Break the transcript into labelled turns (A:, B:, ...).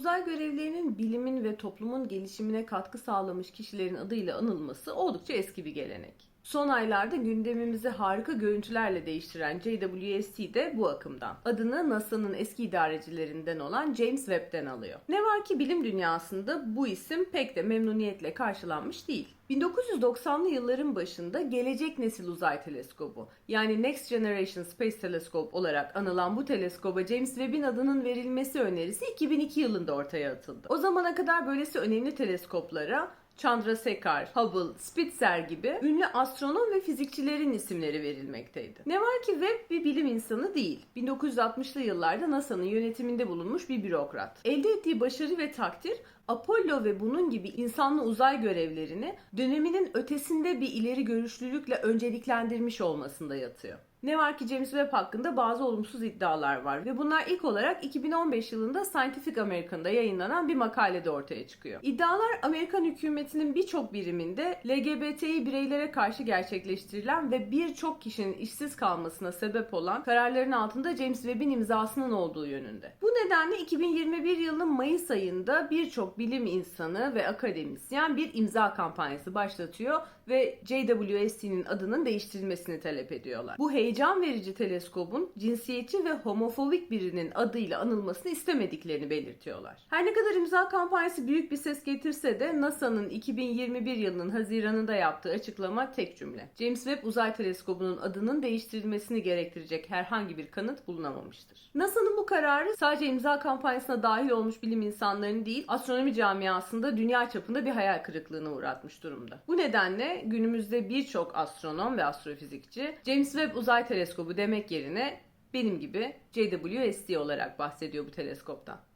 A: Uzay görevlilerinin bilimin ve toplumun gelişimine katkı sağlamış kişilerin adıyla anılması oldukça eski bir gelenek. Son aylarda gündemimizi harika görüntülerle değiştiren JWST de bu akımdan. Adını NASA'nın eski idarecilerinden olan James Webb'den alıyor. Ne var ki bilim dünyasında bu isim pek de memnuniyetle karşılanmış değil. 1990'lı yılların başında Gelecek Nesil Uzay Teleskobu yani Next Generation Space Telescope olarak anılan bu teleskoba James Webb'in adının verilmesi önerisi 2002 yılında ortaya atıldı. O zamana kadar böylesi önemli teleskoplara Chandrasekhar, Hubble, Spitzer gibi ünlü astronom ve fizikçilerin isimleri verilmekteydi. Ne var ki Webb bir bilim insanı değil. 1960'lı yıllarda NASA'nın yönetiminde bulunmuş bir bürokrat. Elde ettiği başarı ve takdir Apollo ve bunun gibi insanlı uzay görevlerini döneminin ötesinde bir ileri görüşlülükle önceliklendirmiş olmasında yatıyor. Ne var ki James Webb hakkında bazı olumsuz iddialar var ve bunlar ilk olarak 2015 yılında Scientific American'da yayınlanan bir makalede ortaya çıkıyor. İddialar Amerikan hükümetinin birçok biriminde LGBTİ bireylere karşı gerçekleştirilen ve birçok kişinin işsiz kalmasına sebep olan kararların altında James Webb'in imzasının olduğu yönünde. Bu nedenle 2021 yılının Mayıs ayında birçok bilim insanı ve akademisyen bir imza kampanyası başlatıyor ve JWST'nin adının değiştirilmesini talep ediyorlar. Bu heyecan verici teleskobun cinsiyetçi ve homofobik birinin adıyla anılmasını istemediklerini belirtiyorlar. Her ne kadar imza kampanyası büyük bir ses getirse de NASA'nın 2021 yılının Haziran'ında yaptığı açıklama tek cümle. James Webb Uzay Teleskobu'nun adının değiştirilmesini gerektirecek herhangi bir kanıt bulunamamıştır. NASA'nın bu kararı sadece imza kampanyasına dahil olmuş bilim insanlarını değil, astronomi camiasında dünya çapında bir hayal kırıklığına uğratmış durumda. Bu nedenle günümüzde birçok astronom ve astrofizikçi James Webb Uzay Teleskobu demek yerine benim gibi JWST olarak bahsediyor bu teleskoptan.